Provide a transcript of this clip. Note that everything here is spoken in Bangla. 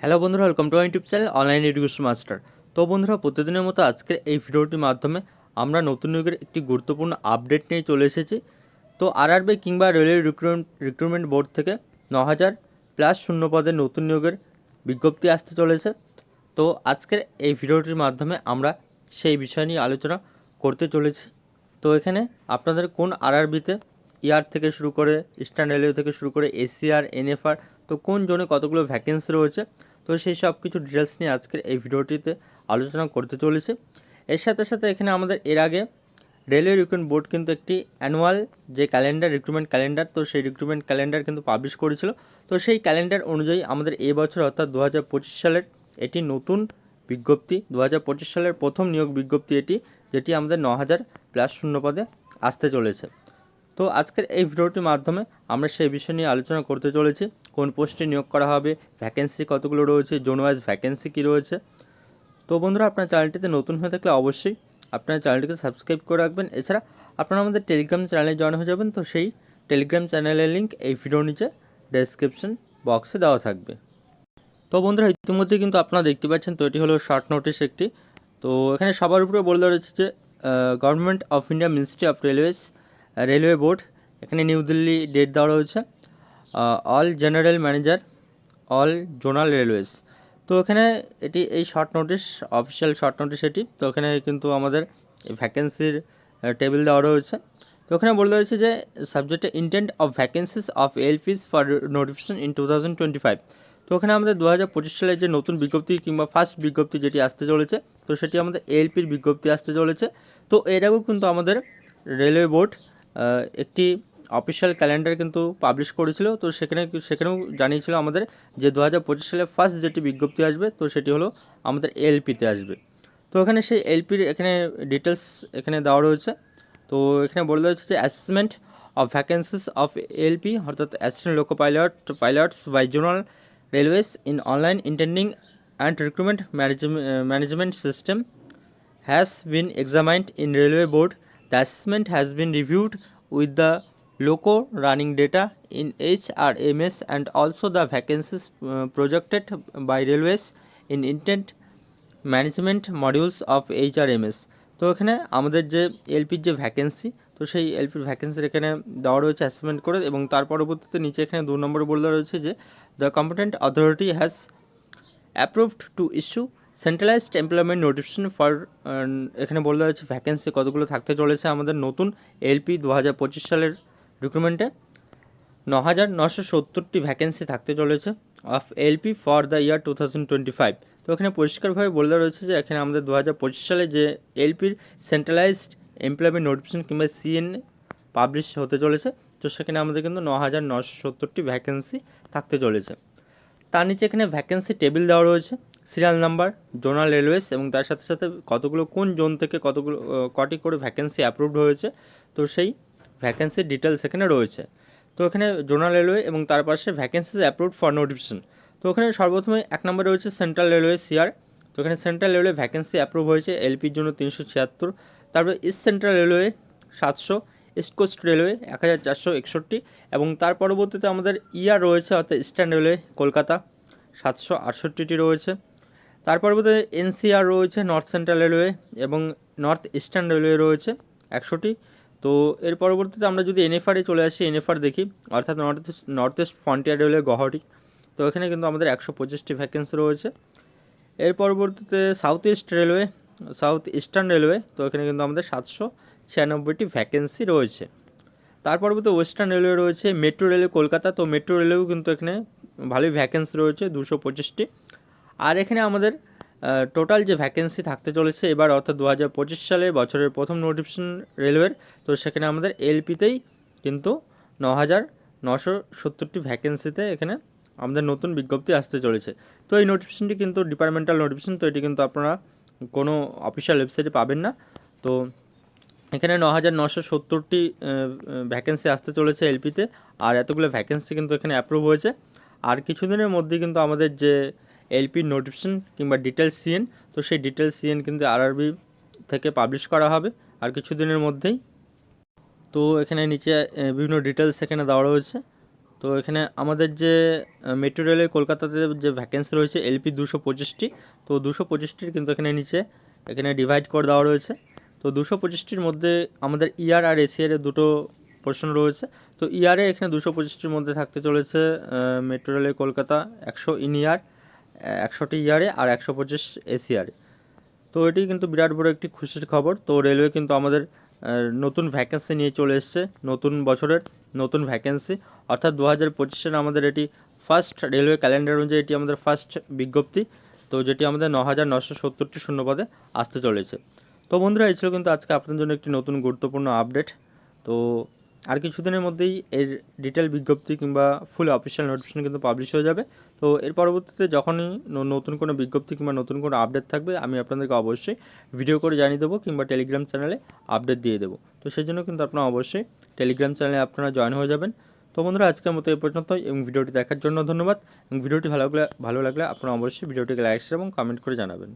হ্যালো বন্ধুরা welcome to YouTube channel online education master তো বন্ধুরা, প্রতিদিনের মতো আজকের এই ভিডিওটির মাধ্যমে আমরা নতুন যুগের একটি গুরুত্বপূর্ণ আপডেট নিয়ে চলে এসেছি। তো আরআরবি কিংবা রেলওয়ে রিক্রুটমেন্ট রিক্রুটমেন্ট বোর্ড থেকে ন হাজার প্লাস শূন্য পদের নতুন নিয়োগের বিজ্ঞপ্তি আসতে চলেছে। তো আজকের এই ভিডিওটির মাধ্যমে আমরা সেই বিষয় নিয়ে আলোচনা করতে চলেছি। তো এখানে আপনাদের কোন আর আরআরবিতে ইয়ার থেকে শুরু করে ইস্টার্ন রেলওয়ে থেকে শুরু করে এসিআর এনএফআর তো কোন জোনে কতগুলো ভ্যাকেন্সি রয়েছে তো সেই সব কিছু ডিটেলস নিয়ে আজকের এই ভিডিওটিতে আলোচনা করতে চলেছে। এর সাথে সাথে এখানে আমাদের এর আগে রেলওয়ে রিক্রুটমেন্ট বোর্ড কিন্তু একটি অ্যানুয়াল যে ক্যালেন্ডার রিক্রুটমেন্ট ক্যালেন্ডার তো সেই রিক্রুটমেন্ট ক্যালেন্ডার কিন্তু পাবলিশ করেছিল। তো সেই ক্যালেন্ডার অনুযায়ী আমাদের এই বছর অর্থাৎ দু হাজার পঁচিশ সালের এটি নতুন বিজ্ঞপ্তি দু হাজার পঁচিশ সালের প্রথম নিয়োগ বিজ্ঞপ্তি এটি, যেটি আমাদের ন হাজার প্লাস শূন্য পদে আসতে চলেছে। তো আজকের এই ভিডিওটির মাধ্যমে আমরা সেই বিষয় নিয়ে আলোচনা করতে চলেছি। কোন পোস্টে নিয়োগ করা হবে ভ্যাকেন্সি কতগুলো রয়েছে জোন ওয়াইজ ভ্যাকেন্সি কী রয়েছে। তো বন্ধুরা, আপনার চ্যানেলটিতে নতুন হয়ে থাকলে অবশ্যই আপনার চ্যানেলটিকে সাবস্ক্রাইব করে রাখবেন। এছাড়া আপনারা আমাদের টেলিগ্রাম চ্যানেলে জয়েন হয়ে যাবেন, তো সেই টেলিগ্রাম চ্যানেলের লিঙ্ক এই ভিডিওর নিচে ডেসক্রিপশন বক্সে দেওয়া থাকবে। তো বন্ধুরা, ইতিমধ্যে কিন্তু আপনারা দেখতে পাচ্ছেন, তো এটি হলো শর্ট নোটিশ একটি। তো এখানে সবার উপরে বলে দেওয়া রয়েছে যে government of India ministry of railways railway board এখানে নিউ দিল্লি ডেট দেওয়া রয়েছে। All general manager all zonal railways তো এখানে এটি, এই short notice official short notice এটি। তো এখানে কিন্তু আমাদের ভ্যাকেন্সির টেবিল দেওয়া রয়েছে। তো ওখানে বলে রয়েছে যে সাবজেক্টে intent of vacancies of ALPs for notification in two thousand twenty five তো ওখানে আমাদের দু হাজার পঁচিশ সালের যে নতুন বিজ্ঞপ্তি কিংবা ফার্স্ট বিজ্ঞপ্তি যেটি আসতে চলেছে, তো সেটি আমাদের এলপির বিজ্ঞপ্তি আসতে চলেছে। তো আগেও কিন্তু আমাদের রেলওয়ে বোর্ড একটি অফিসিয়াল ক্যালেন্ডার কিন্তু পাবলিশ করেছিল। তো সেখানে সেখানেও জানিয়েছিল আমাদের যে দু হাজার পঁচিশ সালে ফার্স্ট যেটি বিজ্ঞপ্তি আসবে, তো সেটি হলো আমাদের এলপিতে আসবে। তো এখানে সেই এলপির এখানে ডিটেলস এখানে দেওয়া রয়েছে। তো এখানে বলে দেওয়া হচ্ছে যে assessment of vacancies of ALP, অর্থাৎ assistant loco pilot pilots by zonal railways in online intending and recruitment management system has been examined in railway board the assessment has been reviewed with the loco running data in hrms and also the vacancies uh, projected by railways in intent management modules of HRMS তো এখানে আমাদের যে এলপির যে ভ্যাকেন্সি তো সেই এলপির ভ্যাকেন্সির এখানে দেওয়া রয়েছে অ্যাসেসমেন্ট করে এবং তার পরবর্তীতে নিচে এখানে দু নম্বরে বলে রয়েছে যে the competent authority has approved to issue centralised employment notification for এখানে বলে দেওয়া হচ্ছে ভ্যাকেন্সি কতগুলো থাকতে চলেছে আমাদের নতুন এলপি দু হাজার পঁচিশ সালের রিক্রুটমেন্টে ন হাজার নশো সত্তরটি ভ্যাকেন্সি থাকতে চলেছে of LP for the year two thousand twenty five তো এখানে পরিষ্কারভাবে বলে রয়েছে যে এখানে আমাদের দু হাজার পঁচিশ সালে যে এলপির সেন্ট্রালাইজড এমপ্লয়মেন্ট নোটিফিকেশন কিংবা সিএন পাবলিশ হতে চলেছে, তো সেখানে আমাদের কিন্তু ন হাজার নশো সত্তরটি ভ্যাকেন্সি থাকতে চলেছে। তার নিচে এখানে ভ্যাকেন্সি টেবিল দেওয়া রয়েছে। সিরিয়াল নাম্বার, জোনাল রেলওয়েজ এবং তার সাথে সাথে কতগুলো, কোন জোন থেকে কতগুলো কটি করে ভ্যাকেন্সি অ্যাপ্রুভড হয়েছে, তো সেই ভ্যাকেন্সির ডিটেলস এখানে রয়েছে। তো এখানে জোনাল রেলওয়ে এবং তার পাশে ভ্যাকেন্সিজ অ্যাপ্রুভড ফর নোটিফিকেশন তো ওখানে সর্বপ্রথমে এক নম্বরে রয়েছে সেন্ট্রাল রেলওয়ে সিআর। তো এখানে সেন্ট্রাল রেলওয়ে ভ্যাকেন্সি অ্যাপ্রুভ হয়েছে এলপির জন্য তিনশো ছিয়াত্তর। তারপরে ইস্ট সেন্ট্রাল রেলওয়ে সাতশো, ইস্ট কোস্ট রেলওয়ে এক হাজার চারশো একষট্টি এবং তার পরবর্তীতে আমাদের ইয়ার রয়েছে, অর্থাৎ ইস্টার্ন রেলওয়ে কলকাতা, সাতশো আটষট্টিটি রয়েছে। তার পরবর্তীতে এনসিআর রয়েছে, নর্থ সেন্ট্রাল রেলওয়ে এবং নর্থ ইস্টার্ন রেলওয়ে রয়েছে একশোটি। তো এর পরবর্তীতে আমরা যদি এনএফআরে চলে আসি, এনএফআর দেখি, অর্থাৎ north east north east frontier railway Guwahati. তো এখানে কিন্তু আমাদের একশো পঁচিশটি ভ্যাকেন্সি রয়েছে। এর পরবর্তীতে south east railway south eastern railway তো এখানে কিন্তু আমাদের সাতশো ছিয়ানব্বইটি ভ্যাকেন্সি রয়েছে। তার পরবর্তী ওয়েস্টার্ন রেলওয়ে রয়েছে মেট্রো রেলওয়ে কলকাতা, তো মেট্রো রেলওয়েও কিন্তু এখানে ভালোই ভ্যাকেন্সি রয়েছে, দুশো পঁচিশটি। আর এখানে আমাদের টোটাল যে ভ্যাকেন্সি থাকতে চলেছে এবার অর্থাৎ দু হাজার পঁচিশ সালে বছরের প্রথম নোটিফিকেশন রেলওয়ের তো সেখানে আমাদের এলপিতেই কিন্তু ন হাজার নশো সত্তরটি ভ্যাকেন্সিতে এখানে আমাদের নতুন বিজ্ঞপ্তি আসতে চলেছে। তো এই নোটিফিকেশনটি কিন্তু ডিপার্টমেন্টাল নোটিফিকেশন তো এটি কিন্তু আপনারা কোনো অফিসিয়াল ওয়েবসাইটে পাবেন না। তো এখানে ন হাজার নশো সত্তরটি ভ্যাকেন্সি আসতে চলেছে এলপিতে, আর এতগুলো ভ্যাকেন্সি কিন্তু এখানে অ্যাপ্রুভ হয়েছে। আর কিছুদিনের মধ্যে কিন্তু আমাদের যে এলপির নোটিফিকেশন কিংবা ডিটেলস সিএন তো সেই ডিটেলস সিএন কিন্তু আরআরবি থেকে পাবলিশ করা হবে আর কিছুদিনের মধ্যেই। তো এখানে নিচে বিভিন্ন ডিটেলস এখানে দেওয়া রয়েছে। তো এখানে আমাদের যে মেট্রো রেলে কলকাতাতে যে ভ্যাকেন্সি রয়েছে এলপি দুশো পঁচিশটি, তো দুশো পঁচিশটির কিন্তু এখানে নিচে, এখানে ডিভাইড করে দেওয়া রয়েছে। তো দুশো পঁচিশটির মধ্যে আমাদের ইয়ার আর এসিআর এর দুটো পোর্শন রয়েছে। তো ইয়ারে এখানে দুশো পঁচিশটির মধ্যে থাকতে চলেছে মেট্রো রেলে কলকাতা, একশো ইন ইয়ার একশোটি ইয়ারে আর একশো পঁচিশ এসিআরে। তো এটি কিন্তু বিরাট বড় একটি খুশির খবর। তো রেলওয়ে কিন্তু আমাদের নতুন ভ্যাকেন্সি নিয়ে চলে এসছে, নতুন বছরের নতুন ভ্যাকেন্সি অর্থাৎ দু হাজার পঁচিশের আমাদের এটি ফার্স্ট রেলওয়ে ক্যালেন্ডার অনুযায়ী এটি আমাদের ফার্স্ট বিজ্ঞপ্তি। তো যেটি আমাদের ন হাজার নশো সত্তরটি শূন্যপদে আসতে চলেছে। তো বন্ধুরা, এই ছিল কিন্তু আজকে আপনাদের জন্য একটি নতুন গুরুত্বপূর্ণ আপডেট তো আর কিছুদিনের মধ্যেই এর ডিটেল বিজ্ঞপ্তি কিংবা ফুল অফিসিয়াল নোটিফিকেশন কিন্তু পাবলিশ হয়ে যাবে। তো এর পরবর্তীতে যখনই নতুন কোনো বিজ্ঞপ্তি কিংবা নতুন কোনো আপডেট থাকবে, আমি আপনাদেরকে অবশ্যই ভিডিও করে জানিয়ে দেবো কিংবা টেলিগ্রাম চ্যানেলে আপডেট দিয়ে দেবো। তো সেই জন্য কিন্তু আপনারা অবশ্যই টেলিগ্রাম চ্যানেলে আপনারা জয়েন হয়ে যাবেন। তো বন্ধুরা, আজকের মতো এই পর্যন্তই এবং ভিডিওটি দেখার জন্য ধন্যবাদ। এবং ভিডিওটি ভালো লাগলে ভালো লাগলে আপনারা অবশ্যই ভিডিওটিকে লাইক এবং কমেন্ট করে জানাবেন।